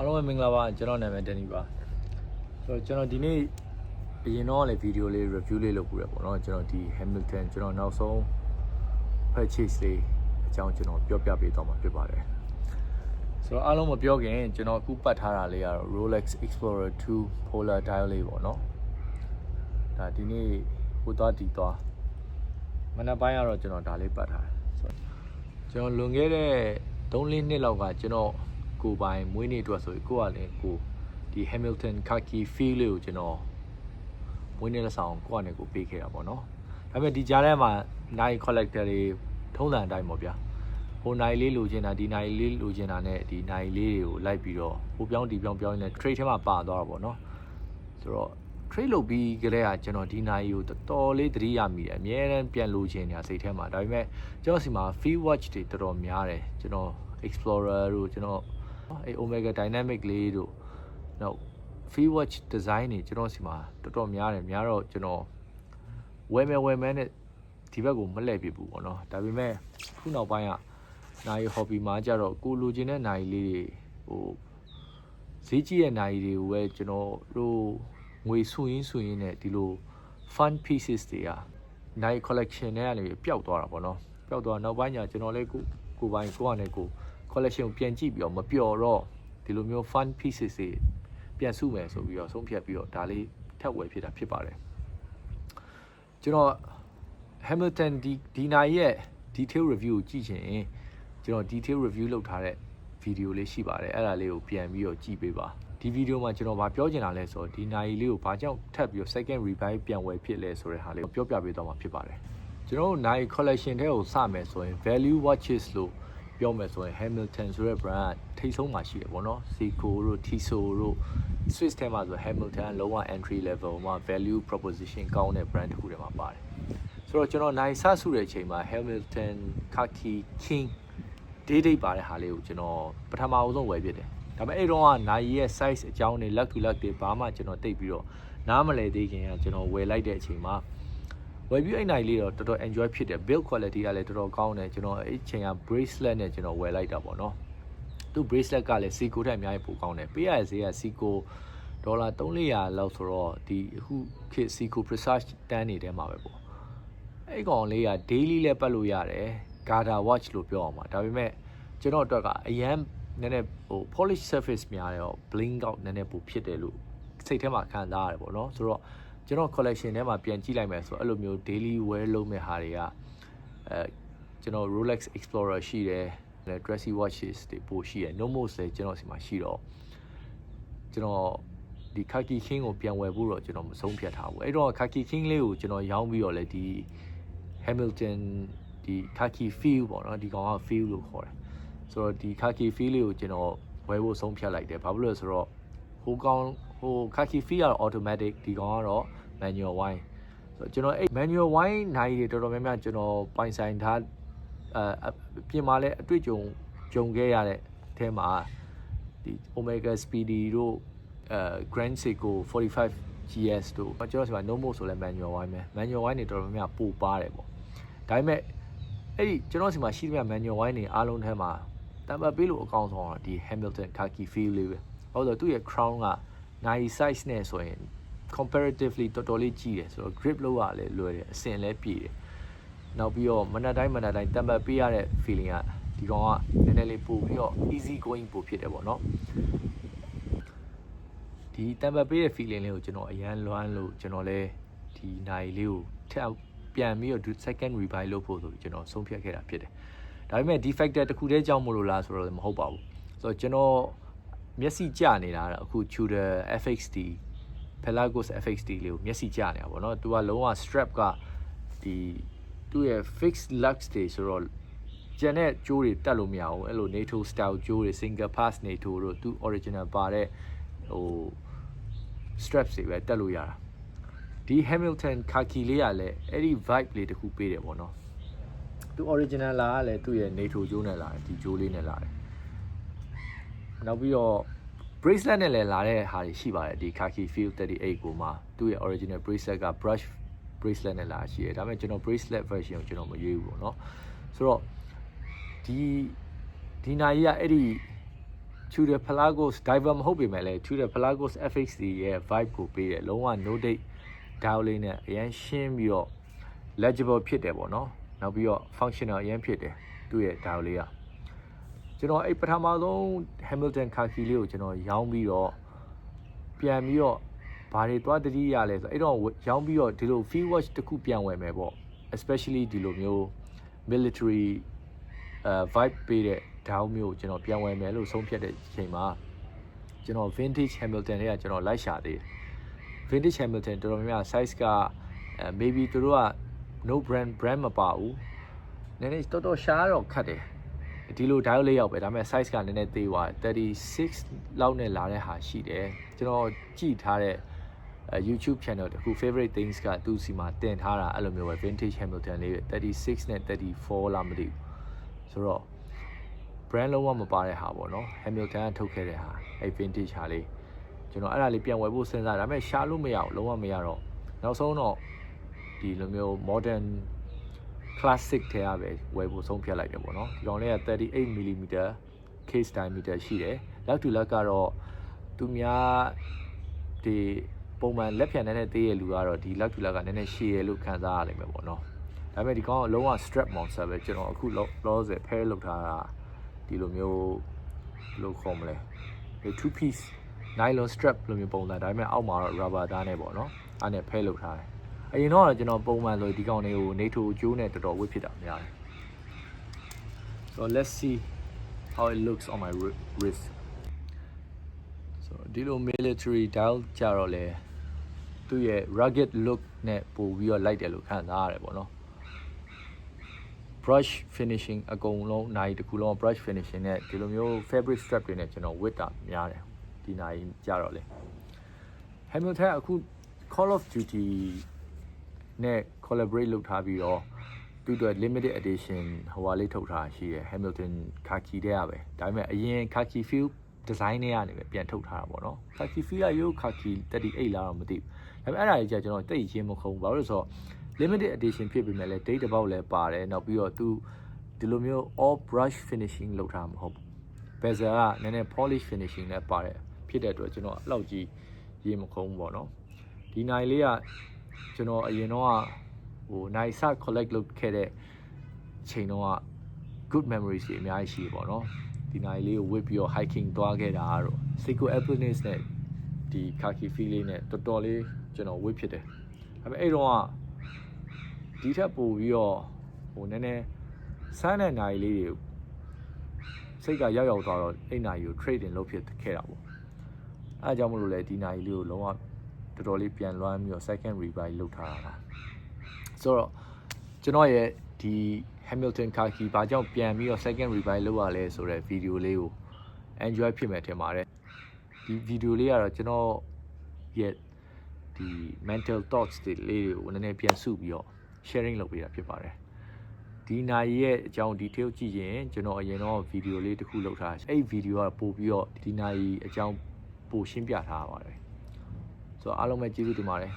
အားလုံးပဲမင်္ဂလာပါကျွန်တော်နာမည်ဒန်နီပါဆိုတော့ကျွန်တော်ဒီနေ့အရင်တော့လည်းဗီဒီယိုလေး review လေးလုပ်ပူရပေါ့နော်ကျွန်တော်ဒီ Hamilton ကျွန်တော်နောက်ဆုံး purchase လေးအကြောင်းကျွန်တော်ပြောပြပေးသွားမှာဖြစ်ပါတယ်ဆိုတော့အားလုံးမပြောခင်ကျွန်တော်အခုပတ်ထားတာလေးကတော့ Rolex Explorer 2 Polar Dial လေးပေါ့နော်ဒါဒီနေ့ဟိုသွားတီသွားမနက်ပိုင်းကတော့ကျွန်တော်ဒါလေးပတ်ထားတယ်ဆိုတော့ကျွန်တော်လွန်ခဲ့တဲ့3-4နှစ်လောက်ကကျွန်တော် ကိုယ်ပိုင်မွေးနေ့အတွက်ဆိုပြီးကိုကလည်းကိုဒီ Hamilton Khaki feel လေးကိုကျွန်တော်မွေးနေ့လက်ဆောင်ကိုကနေကိုပေးခဲ့တာပေါ့နော်ဒါပေမဲ့ဒီကြားထဲမှာ night collector တွေထုံးစံအတိုင်းပေါ့ဗျာဟိုနိုင်လေးလိုချင်တာဒီနိုင်လေးလိုချင်တာနဲ့ဒီနိုင်လေးတွေကိုလိုက်ပြီးတော့ဟိုပြောင်းဒီပြောင်းပြောင်းနေ trade ထဲမှာပါသွားတာပေါ့နော်ဆိုတော့ trade လုပ်ပြီးကြတဲ့ကကျွန်တော်ဒီနိုင်ကိုတော်တော်လေးသတိရမိတယ်အများအားပြန်လိုချင်နေတာစိတ်ထဲမှာဒါပေမဲ့ကျွန်တော်စီမှာ field watch တွေတော်တော်များတယ်ကျွန်တော် explorer တို့ကျွန်တော် အဲ omega dynamic လေးတို့နောက် field watch design တွေကျွန်တော်စီမှာတော်တော်များတယ်များတော့ကျွန်တော်ဝယ်မယ်ဝယ်မယ်နဲ့ဒီဘက်ကိုမလှည့်ပြဘူးပေါ့နော်ဒါပေမဲ့ခုနောက်ပိုင်းကနိုင် hobby မှာကြတော့ကိုလိုချင်တဲ့နိုင်လေးတွေဟိုဈေးကြီးတဲ့နိုင်တွေကိုပဲကျွန်တော်တို့ငွေဆူရင်းဆူရင်းနဲ့ဒီလို fun pieces တွေကနိုင် collection တွေကနေပျောက်သွားတာပေါ့နော်ပျောက်သွားနောက်ပိုင်းကျကျွန်တော်လည်းကိုကိုပိုင်းကိုကနေကို collection ကိုပြန်ကြည့်ပြီးတော့မပျော်တော့ဒီလိုမျိုး fun pieces တွေပြန်စုမယ်ဆိုပြီးတော့ဆုံးဖြတ်ပြီးတော့ဒါလေးထပ်ဝယ်ဖြစ်တာဖြစ်ပါတယ်ကျွန်တော် Hamilton ဒီဒီနိုင်ရဲ့ detail review ကိုကြည့်ချင်ရင်ကျွန်တော် detail review လုပ်ထားတဲ့ video လေးရှိပါတယ်အဲ့ဒါလေးကိုပြန်ပြီးတော့ကြည့်ပေးပါဒီ video မှာကျွန်တော်ဗာပြောချင်တာလဲဆိုတော့ဒီနိုင်လေးကိုဘာကြောင့်ထပ်ပြီးတော့ second revive ပြန်ဝယ်ဖြစ်လဲဆိုတဲ့ဟာလေးကိုပြောပြပေးသွားမှာဖြစ်ပါတယ်ကျွန်တော်တို့နိုင် collection ထဲကိုစမယ်ဆိုရင် value watches လို့ ပြောမယ်ဆိုရင် Hamilton ဆိုတဲ့ brand ထိတ်ဆုံးမှာရှိတယ်ပေါ့နော် Seiko တို့ Tissot တို့ Swiss ထဲမှာဆို Hamilton လုံးဝ entry level မှာ value proposition ကောင်းတဲ့ brand တစ်ခုထဲမှာပါတယ်ဆိုတော့ကျွန်တော်နိုင်ဆဆုတဲ့အချိန်မှာ Hamilton Khaki King day date ပါတဲ့ဟာလေးကိုကျွန်တော်ပထမအဆုံးဝယ်ဖြစ်တယ်ဒါပေမဲ့အဲ့တော့ကနိုင်ရဲ့ size အကြောင်းတွေ luck to luck တွေဘာမှကျွန်တော်တိတ်ပြီးတော့နားမလည်သေးခင်ကကျွန်တော်ဝယ်လိုက်တဲ့အချိန်မှာ ဝယ်ပြီးအဲ့နိုင်လေးတော့တော်တော် enjoy ဖြစ်တယ် build quality ကလည်းတော်တော်ကောင်းတယ်ကျွန်တော်အဲ့ချိန်က bracelet နဲ့ကျွန်တော်ဝယ်လိုက်တာပေါ့နော်သူ bracelet ကလည်း Seiko ထက်အများကြီးပိုကောင်းတယ်ပေးရတဲ့ဈေးက Seiko ဒေါ်လာ300လောက်ဆိုတော့ဒီအခုခေတ် Seiko Presage တန်းနေထဲမှာပဲပေါ့အဲ့ကောင်လေးက daily လည်းပတ်လို့ရတယ် Garda watch လို့ပြောအောင်ပါဒါပေမဲ့ကျွန်တော်အတွက်ကအရန်နည်းနည်းဟို polish surface များတယ်ရော blink out နည်းနည်းပိုဖြစ်တယ်လို့စိတ်ထဲမှာခံစားရတယ်ပေါ့နော်ဆိုတော့ ကျွန်တော် collection ထဲမှာပြန်ကြည့်လိုက်မယ်ဆိုတော့အဲ့လိုမျိုး daily wear လုပ်မဲ့ဟာတွေကအဲကျွန်တော် Rolex Explorer ရှိတယ် dressy watches တွေပိုရှိတယ် Nomos လည်းကျွန်တော်စီမှာရှိတော့ကျွန်တော်ဒီ Khaki King ကိုပြန်ဝယ်ဖို့တော့ကျွန်တော်မဆုံးဖြတ်ထားဘူးအဲ့တော့ Khaki King လေးကိုကျွန်တော်ရောင်းပြီးတော့လေဒီ Hamilton ဒီ Khaki feel ပေါ့နော်ဒီကောင်က feel လို့ခေါ်တယ်ဆိုတော့ဒီ Khaki feel လေးကိုကျွန်တော်ဝယ်ဖို့ဆုံးဖြတ်လိုက်တယ်ဘာဖြစ်လို့လဲဆိုတော့ဟိုကောင်ဟို Khaki feel ကတော့ automatic ဒီကောင်ကတော့ manual wine ဆိုတော့ကျွန်တော်အဲ့ manual wine နိုင်တွေတော်တော်များများကျွန်တော်ပိုင်ဆိုင်ထားအဲပြင်မာလဲအတွေ့အကြုံကြုံခဲ့ရတဲ့အထဲမှာဒီ Omega Speedy တို့အဲ Grand Seiko 45 GS တို့ကျွန်တော်ဆိုမှာ Nomo ဆိုလဲ manual wine ပဲ manual wine တွေတော်တော်များများပိုပါတယ်ပေါ့ဒါပေမဲ့အဲ့ဒီကျွန်တော်စီမှာရှိသမျှ manual wine တွေအားလုံးထဲမှာတံပတ်ပေးလို့အကောင်းဆုံးတော့ဒီ Hamilton Khaki feel လေးပဲဟုတ်တော့သူ့ရဲ့ crown က90 size နဲ့ဆိုရင် comparatively တော်တော်လေးကြီးတယ်ဆိုတော့ grip လောက်ရလဲလွယ်တယ်အစင်လဲပြေတယ်နောက်ပြီးတော့မနက်တိုင်းမနက်တိုင်းတံပတ်ပေးရတဲ့ feeling ကဒီကောင်ကနည်းနည်းလေးပို့ပြီးတော့ easy going ပို့ဖြစ်တယ်ပေါ့နော်ဒီတံပတ်ပေးတဲ့ feeling လေးကိုကျွန်တော်အရန်လွမ်းလို့ကျွန်တော်လဲဒီနိုင်လေးကိုထပ်ပြန်ပြီးတော့ second revive လုပ်ဖို့ဆိုပြီးကျွန်တော်ဆုံးဖြတ်ခဲ့တာဖြစ်တယ်ဒါပေမဲ့ defector တစ်ခုတည်းကြောင့်မလို့လားဆိုတော့မဟုတ်ပါဘူးဆိုတော့ကျွန်တော်မျက်စိကျနေတာကအခု Tudor FXT Pelagos FXT လေးကိုမျက်စိကျနေတာပေါ့နော်သူကလုံးဝ strap ကဒီသူ့ရဲ့ fixed lux တွေဆိုတော့ကျန်တဲ့ကြိုးတွေတက်လို့မရဘူးအဲ့လို NATO style ကြိုးတွေ single pass NATO တို့သူ original ပါတဲ့ဟို straps တွေပဲတက်လို့ရတာဒီ Hamilton khaki လေးကလည်းအဲ့ဒီ vibe လေးတစ်ခုပေးတယ်ပေါ့နော်သူ original လာကလည်းသူ့ရဲ့ NATO ကြိုးနဲ့လာတယ်ဒီကြိုးလေးနဲ့လာတယ်နောက်ပြီးတော့ bracelet နဲ့လည်းလာတဲ့ဟာတွေရှိပါတယ်ဒီ khaki field 38ကိုမှသူ့ရဲ့ original bracelet က brush bracelet နဲ့လာရှိတယ်ဒါပေမဲ့ကျွန်တော် bracelet version ကိုကျွန်တော်မရွေးဘူးပေါ့နော်ဆိုတော့ဒီဒီနာကြီးကအဲ့ဒီ to the Pelagos diver မဟုတ်ပေမဲ့လည်း to the Pelagos FXD ရဲ့ vibe ကိုပေးတယ်လုံးဝ no date dial လေးနဲ့အရင်ရှင်းပြီးတော့ legible ဖြစ်တယ်ပေါ့နော်နောက်ပြီးတော့ functional အရင်ဖြစ်တယ်သူ့ရဲ့ dial လေးက ကျွန်တော်အဲ့ပထမဆုံး Hamilton khaki လေးကိုကျွန်တော်ရောင်းပြီးတော့ပြန်ပြီးတော့ဘာတွေသွားတတိရလဲဆိုအဲ့တော့ရောင်းပြီးတော့ဒီလို field watch တစ်ခုပြန်ဝယ်မယ်ပေါ့ especially ဒီလိုမျိုး military အဲ vibe ပေးတဲ့ down မျိုးကိုကျွန်တော်ပြန်ဝယ်မယ်လို့ဆုံးဖြတ်တဲ့အချိန်မှာကျွန်တော် vintage Hamilton တွေကကျွန်တော်လိုက်ရှာသေးတယ် vintage Hamilton တော်တော်များများ size ကအဲ maybe သူတို့က no brand brand မပါဘူးနည်းနည်းတော်တော်ရှားတော့ခတ်တယ် ဒီလို dial လေးရောက်ပဲဒါပေမဲ့ size ကနည်းနည်းသေးသွားတယ်36လောက်နဲ့လာတဲ့ဟာရှိတယ်ကျွန်တော်ကြည့်ထားတဲ့အဲ YouTube channel တခု favorite things ကသူ့စီမှာတင်ထားတာအဲ့လိုမျိုးပဲ vintage Hamilton လေးပဲ36နဲ့34လားမသိဘူးဆိုတော့ brand လုံးဝမပါတဲ့ဟာပေါ့နော် Hamilton ကထုတ်ခဲ့တဲ့ဟာအဲ့ vintage ဟာလေးကျွန်တော်အဲ့ဒါလေးပြန်ဝယ်ဖို့စဉ်းစားဒါပေမဲ့ရှာလို့မရအောင်လုံးဝမရတော့နောက်ဆုံးတော့ဒီလိုမျိုး modern classic ထဲကပဲဝယ်ဖို့ဆုံးဖြတ်လိုက်တယ်ပေါ့နော်ဒီကောင်လေးက 38mm case diameter ရှိတယ်လက်တူလက်ကတော့သူများဒီပုံမှန်လက်ဖြန်နေတဲ့သေးရလူကတော့ဒီလက်တူလက်ကနည်းနည်းရှည်ရလို့ခံစားရလိမ့်မယ်ပေါ့နော်ဒါပေမဲ့ဒီကောင်ကလုံးဝ strap monster ပဲကျွန်တော်အခုလောဆယ် pair လုပ်ထားတာဒီလိုမျိုးဘယ်လိုခေါ်မလဲဒီ two piece nylon strap လိုမျိုးပုံစံဒါပေမဲ့အောက်မှာတော့ rubber သားနဲ့ပေါ့နော်အဲ့နဲ့ pair လုပ်ထားတယ် အရင်တော့ကျွန်တော်ပုံမှန်ဆိုဒီကောင်လေးကို NATO ကျိုးနဲ့တော်တော်ဝစ်ဖြစ်တာများတယ် so let's see how it looks on my wri- wrist so ဒီလို military dial ကြတော့လေသူ့ရဲ့ rugged look နဲ့ပို့ပြီးတော့လိုက်တယ်လို့ခံစားရတယ်ပေါ့နော် brush finishing အကုန်လုံးနိုင်တစ်ခုလုံး brush finishing နဲ့ဒီလိုမျိုး fabric strap တွေနဲ့ကျွန်တော်ဝတ်တာများတယ်ဒီနိုင်ကြတော့လေ Hamilton အခု Call of Duty နဲ့ collaborate လုပ်ထားပြီးတော့သူ့အတွက် limited edition ဟိုဟာလေးထုတ်ထားရှိတယ် Hamilton khaki တဲ့ရပဲဒါပေမဲ့အရင် khaki feel design တွေကနေပဲပြန်ထုတ်ထားတာပေါ့နော် khaki feel ကရိုး khaki 38လားတော့မသိဘူးဒါပေမဲ့အဲ့ဒါကြီးကကျွန်တော်တိတ်ရင်မခုံဘူးဘာလို့လဲဆိုတော့ limited edition ဖြစ်ပေမဲ့လည်း date တစ်ပေါက်လည်းပါတယ်နောက်ပြီးတော့သူဒီလိုမျိုး all brush finishing လုပ်ထားမှာမဟုတ်ဘူး bezel ကနည်းနည်း polish finishing နဲ့ပါတယ်ဖြစ်တဲ့အတွက်ကျွန်တော်အဲ့လောက်ကြီးရေမခုံဘူးပေါ့နော်ဒီနိုင်လေးက ကျွန်တော်အရင်တော့ဟိုနိုင်စ collect လုပ်ခဲ့တဲ့ချိန်တော့ good memories တွေအများကြီးရှိတယ်ပေါ့နော်ဒီနိုင်လေးကိုဝစ်ပြီးတော့ hiking သွားခဲ့တာကတော့ Seiko Alpinist နဲ့ဒီ khaki feel လေးနဲ့တော်တော်လေးကျွန်တော်ဝစ်ဖြစ်တယ်ဒါပေမဲ့အဲ့တော့ကဒီထက်ပိုပြီးတော့ဟိုနည်းနည်းစမ်းတဲ့နိုင်လေးတွေစိတ်ကရောက်ရောက်သွားတော့အဲ့နိုင်ကို trading လုပ်ဖြစ်ခဲ့တာပေါ့အဲအကြောင်းမလို့လဲဒီနိုင်လေးကိုလုံးဝ တော်တော်လေးပြန်လွှမ်းပြီးတော့ second rebuy လုပ်ထားတာပါဆိုတော့ကျွန်တော်ရဲ့ဒီ Hamilton khaki ဘာကြောင့်ပြန်ပြီးတော့ second rebuy လုပ်ရလဲဆိုတဲ့ video လေးကို enjoy ဖြစ်မယ်ထင်ပါတယ်ဒီ video လေးကတော့ကျွန်တော်ရဲ့ဒီ mental thoughts တွေလေးတွေကိုနည်းနည်းပြန်စုပြီးတော့ sharing လုပ်ပေးတာဖြစ်ပါတယ်ဒီနိုင်ရဲ့အကြောင်း detail ကြည့်ရင်ကျွန်တော်အရင်တော့ video လေးတစ်ခုလုပ်ထားအဲ့ video ကပို့ပြီးတော့ဒီနိုင်အကြောင်းပို့ရှင်းပြထားပါတယ် ဆိုတော့အားလုံးပဲကျေးဇူးတင်ပါတယ်